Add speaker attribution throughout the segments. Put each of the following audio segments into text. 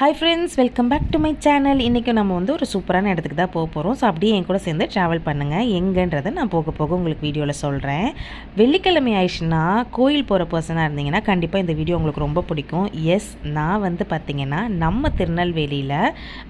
Speaker 1: Hi friends welcome back to my channel இன்றைக்கி நம்ம வந்து ஒரு சூப்பரான இடத்துக்கு தான் போக போகிறோம் ஸோ அப்படியே என் கூட சேர்ந்து ட்ராவல் பண்ணுங்கள் எங்கன்றதை நான் போக போக உங்களுக்கு வீடியோவில் சொல்கிறேன் வெள்ளிக்கிழமை ஆயிடுச்சுன்னா கோயில் போகிற பர்சனாக இருந்தீங்கன்னா கண்டிப்பாக இந்த வீடியோ உங்களுக்கு ரொம்ப பிடிக்கும். எஸ் நான் வந்து பார்த்திங்கன்னா நம்ம திருநெல்வேலியில்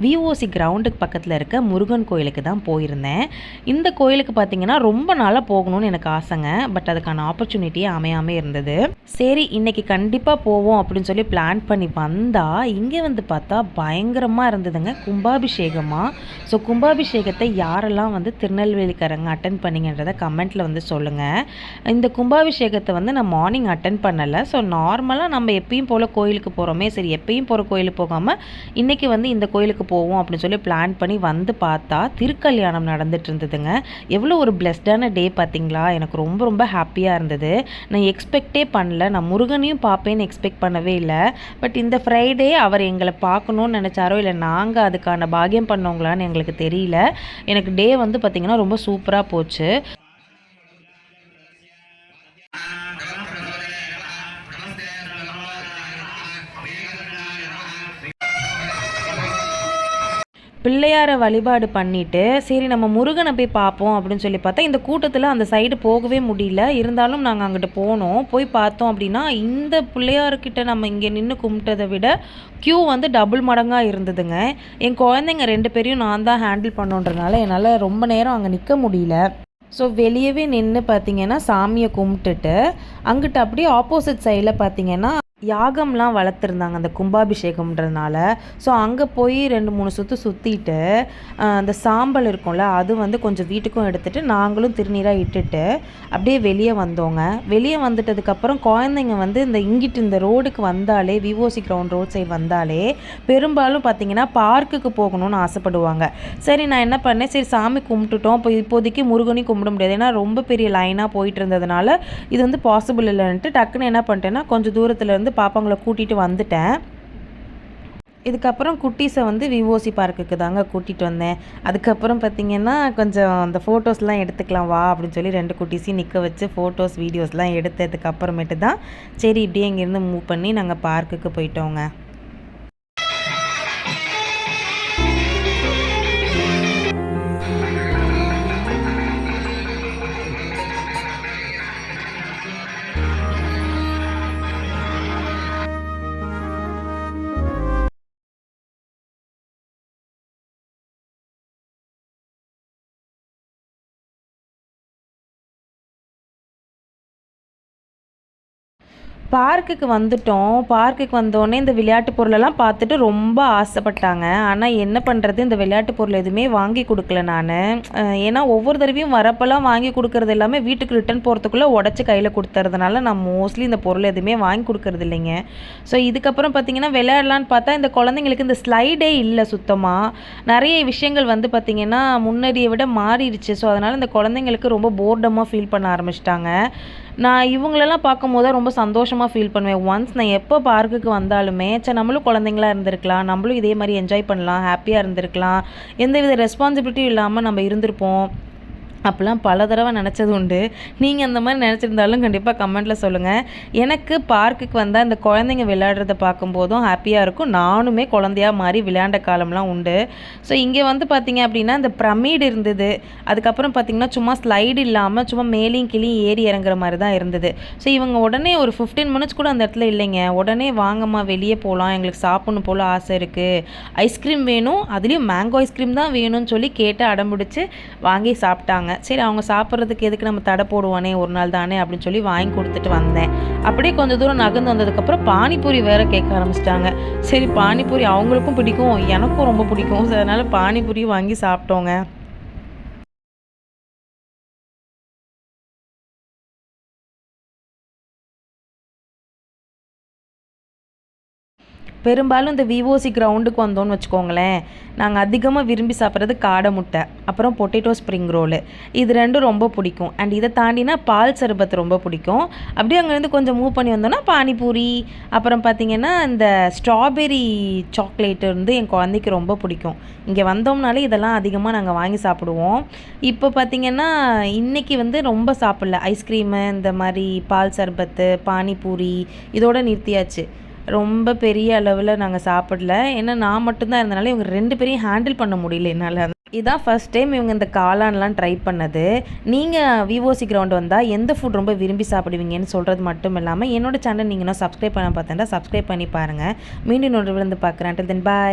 Speaker 1: விஓசி கிரவுண்டுக்கு பக்கத்தில் இருக்க முருகன் கோயிலுக்கு தான் போயிருந்தேன். இந்த கோயிலுக்கு பார்த்தீங்கன்னா ரொம்ப நாளாக போகணும்னு எனக்கு ஆசைங்க. பட் அதுக்கான ஆப்பர்ச்சுனிட்டியே அமையாமல் இருந்தது. சரி இன்றைக்கி கண்டிப்பாக போவோம் அப்படின்னு சொல்லி பிளான் பண்ணி வந்தால் இங்கே வந்து பார்த்தா பார்த்தா பயங்கரமாக இருந்ததுங்க. கும்பாபிஷேகமாக ஸோ கும்பாபிஷேகத்தை யாரெல்லாம் வந்து திருநெல்வேலிக்காரங்க அட்டன் பண்ணிங்கன்றதை கமெண்ட்டில் வந்து சொல்லுங்கள் இந்த கும்பாபிஷேகத்தை வந்து நான் மார்னிங் அட்டன் பண்ணலை. ஸோ நார்மலாக நம்ம எப்பயும் போல் கோயிலுக்கு போகிறோமே சரி எப்பயும் போகிற கோயிலுக்கு போகாமல் இன்றைக்கி வந்து இந்த கோயிலுக்கு போவோம் அப்படின்னு சொல்லி பிளான் பண்ணி வந்து பார்த்தா திருக்கல்யாணம் நடந்துட்டு இருந்ததுங்க. எவ்வளோ ஒரு பிளெஸ்டான டே பார்த்தீங்களா? எனக்கு ரொம்ப ரொம்ப ஹாப்பியாக இருந்தது. நான் எக்ஸ்பெக்டே பண்ணல. நான் முருகனையும் பார்ப்பேன்னு எக்ஸ்பெக்ட் பண்ணவே இல்லை. பட் இந்த ஃப்ரைடே அவர் எங்களை பார்க்கணுன்னு நினச்சாரோ இல்லை நாங்கள் அதுக்கான பாக்கியம் பண்ணவங்களான்னு எங்களுக்கு தெரியல. எனக்கு டே வந்து பார்த்திங்கன்னா ரொம்ப சூப்பராக போச்சு. பிள்ளையாரை வழிபாடு பண்ணிவிட்டு சரி நம்ம முருகனை போய் பார்ப்போம் அப்படின்னு சொல்லி பார்த்தா இந்த கூட்டத்தில் அந்த சைடு போகவே முடியல. இருந்தாலும் நாங்கள் அங்கிட்டு போனோம். போய் பார்த்தோம் அப்படின்னா இந்த பிள்ளையார்கிட்ட நம்ம இங்கே நின்று கும்பிட்டதை விட க்யூ வந்து டபுள் மடங்காக இருந்ததுங்க. என் குழந்தைங்க ரெண்டு பேரையும் நான் தான் ஹேண்டில் பண்ணோன்றனால என்னால் ரொம்ப நேரம் அங்கே நிற்க முடியல. ஸோ வெளியவே நின்று பார்த்தீங்கன்னா சாமியை கும்பிட்டுட்டு அங்கிட்ட அப்படியே ஆப்போசிட் சைடில் பார்த்தீங்கன்னா யாகம்லாம் வளர்த்துருந்தாங்க அந்த கும்பாபிஷேகம்ன்றதுனால. ஸோ அங்கே போய் ரெண்டு மூணு சுற்று சுற்றிட்டு அந்த சாம்பல் இருக்கும்ல அது வந்து கொஞ்சம் வீட்டுக்கும் எடுத்துகிட்டு நாங்களும் திருநீராக இட்டுட்டு அப்படியே வெளியே வந்தோங்க. வெளியே வந்துட்டதுக்கப்புறம் குழந்தைங்க வந்து இந்த இங்கிட்டு இந்த ரோடுக்கு வந்தாலே விவோசி கிரவுண்ட் ரோட் சைடு வந்தாலே பெரும்பாலும் பார்த்தீங்கன்னா பார்க்குக்கு போகணும்னு ஆசைப்படுவாங்க. சரி நான் என்ன பண்ணேன்? சரி சாமி கும்பிட்டுட்டோம். இப்போ இப்போதைக்கு முருகனையும் கும்பிட முடியாது. ஏன்னா ரொம்ப பெரிய லைனாக போயிட்டு இருந்ததுனால இது வந்து பாசிபிள் இல்லைன்ட்டு டக்குன்னு என்ன பண்ணிட்டேன்னா கொஞ்சம் தூரத்துலேருந்து வந்து பாப்பாங்களை கூட்டிகிட்டு வந்துட்டேன். இதுக்கப்புறம் குட்டீஸை வந்து விவோசி பார்க்குக்கு தாங்க கூட்டிகிட்டு வந்தேன். அதுக்கப்புறம் பார்த்திங்கன்னா கொஞ்சம் அந்த ஃபோட்டோஸ்லாம் எடுத்துக்கலாம் வா அப்படின்னு சொல்லி ரெண்டு குட்டீஸையும் நிற்க வச்சு ஃபோட்டோஸ் வீடியோஸ்லாம் எடுத்ததுக்கப்புறமேட்டு தான் சரி இப்படியே இங்கேருந்து மூவ் பண்ணி நாங்கள் பார்க்குக்கு போயிட்டோங்க. பார்க்குக்கு வந்துட்டோம். பார்க்குக்கு வந்தோடனே இந்த விளையாட்டு பொருளெல்லாம் பார்த்துட்டு ரொம்ப ஆசைப்பட்டாங்க. ஆனால் என்ன பண்ணுறது இந்த விளையாட்டு பொருள் எதுவுமே வாங்கி கொடுக்கல நான். ஏன்னா ஒவ்வொரு தடவையும் வரப்பெல்லாம் வாங்கி கொடுக்கறது எல்லாமே வீட்டுக்கு ரிட்டர்ன் போகிறதுக்குள்ளே உடச்சி கையில் கொடுத்துறதுனால நான் மோஸ்ட்லி இந்த பொருள் எதுவுமே வாங்கி கொடுக்கறது இல்லைங்க. ஸோ இதுக்கப்புறம் பார்த்தீங்கன்னா விளையாடலான்னு பார்த்தா இந்த குழந்தைங்களுக்கு இந்த ஸ்லைடே இல்லை சுத்தமாக நிறைய விஷயங்கள் வந்து பார்த்திங்கன்னா முன்னாடியை விட மாறிடுச்சு. ஸோ அதனால் இந்த குழந்தைங்களுக்கு ரொம்ப போர்டமாக ஃபீல் பண்ண ஆரம்பிச்சிட்டாங்க. நான் இவங்களெல்லாம் பார்க்கும்போது தான் ரொம்ப சந்தோஷமாக ஃபீல் பண்ணுவேன். ஒன்ஸ் நான் எப்போ பார்க்குக்கு வந்தாலுமே சரி நம்மளும் குழந்தைங்களா இருந்திருக்கலாம். நம்மளும் இதே மாதிரி என்ஜாய் பண்ணலாம் ஹாப்பியாக இருந்திருக்கலாம். எந்தவித ரெஸ்பான்சிபிலிட்டியும் இல்லாமல் நம்ம இருந்திருப்போம். அப்போல்லாம் பல தடவை நினச்சது உண்டு. நீங்கள் அந்த மாதிரி நினச்சிருந்தாலும் கண்டிப்பாக கமெண்ட்டில் சொல்லுங்கள் எனக்கு பார்க்குக்கு வந்தால் இந்த குழந்தைங்க விளையாடுறத பார்க்கும்போதும் ஹாப்பியாக இருக்கும். நானுமே குழந்தையாக மாறி விளையாண்ட காலம்லாம் உண்டு. ஸோ இங்கே வந்து பார்த்தீங்க அப்படின்னா இந்த பிரமிடு இருந்தது. அதுக்கப்புறம் பார்த்திங்கன்னா சும்மா ஸ்லைடு இல்லாமல் சும்மா மேலேயும் கிளியும் ஏறி இறங்குற மாதிரி தான் இருந்தது. ஸோ இவங்க உடனே ஒரு ஃபிஃப்டீன் மினிட்ஸ் கூட அந்த இடத்துல இல்லைங்க. உடனே வாங்கம்மா வெளியே போகலாம் எங்களுக்கு சாப்பிட்ணும் போல் ஆசை இருக்குது ஐஸ்கிரீம் வேணும். அதுலேயும் மேங்கோ ஐஸ்கிரீம் தான் வேணும்னு சொல்லி கேட்டு அடம்பிடிச்சு வாங்கி சாப்பிட்டாங்க. சரி அவங்க சாப்பிட்றதுக்கு எதுக்கு நம்ம தடை போடுவானே ஒரு நாள் தானே அப்படின்னு சொல்லி வாங்கி கொடுத்துட்டு வந்தேன். அப்படியே கொஞ்சம் தூரம் நகர்ந்து வந்ததுக்கப்புறம் பானிபூரி வேற கேட்க ஆரம்பிச்சிட்டாங்க. சரி பானிபூரி அவங்களுக்கும் பிடிக்கும் எனக்கும் ரொம்ப பிடிக்கும். ஸோ அதனால் பானிபூரி வாங்கி சாப்பிட்டோங்க. பெரும்பாலும் இந்த விவோசி கிரவுண்டுக்கு வந்தோம்னு வச்சுக்கோங்களேன். நாங்கள் அதிகமாக விரும்பி சாப்பிட்றது காடை முட்டை அப்புறம் பொட்டேட்டோ ஸ்ப்ரிங் ரோலு இது ரெண்டும் ரொம்ப பிடிக்கும். அண்ட் இதை தாண்டினா பால் சர்பத் ரொம்ப பிடிக்கும். அப்படியே அங்கேருந்து கொஞ்சம் மூவ் பண்ணி வந்தோம்னா பானிபூரி அப்புறம் பார்த்திங்கன்னா இந்த ஸ்ட்ராபெரி சாக்லேட் வந்து என் குழந்தைக்கு ரொம்ப பிடிக்கும். இங்கே வந்தோம்னாலே இதெல்லாம் அதிகமாக நாங்கள் வாங்கி சாப்பிடுவோம். இப்போ பார்த்திங்கன்னா இன்றைக்கி வந்து ரொம்ப சாப்பிடல. ஐஸ்கிரீமு இந்த மாதிரி பால் சர்பத்து பானிபூரி இதோட நிறுத்தியாச்சு. ரொம்ப பெரிய அளவில் நாங்கள் சாப்பிடல. ஏன்னா நான் மட்டும்தான் இருந்தனால இவங்க ரெண்டு பேரையும் ஹேண்டில் பண்ண முடியல என்னால். இதான் ஃபர்ஸ்ட் டைம் இவங்க இந்த காளான்லாம் ட்ரை பண்ணது. நீங்கள் விவோசி கிரவுண்ட் வந்தால் எந்த ஃபுட் ரொம்ப விரும்பி சாப்பிடுவீங்கன்னு சொல்கிறது மட்டும் இல்லாமல் என்னோட சேனல் நீங்கள் இன்னும் சப்ஸ்கிரைப் பண்ண பார்த்தேன்டா சப்ஸ்கிரைப் பண்ணி பாருங்கள் மீண்டும் இன்னொரு விழுந்து பார்க்குறேன். தென் பாய்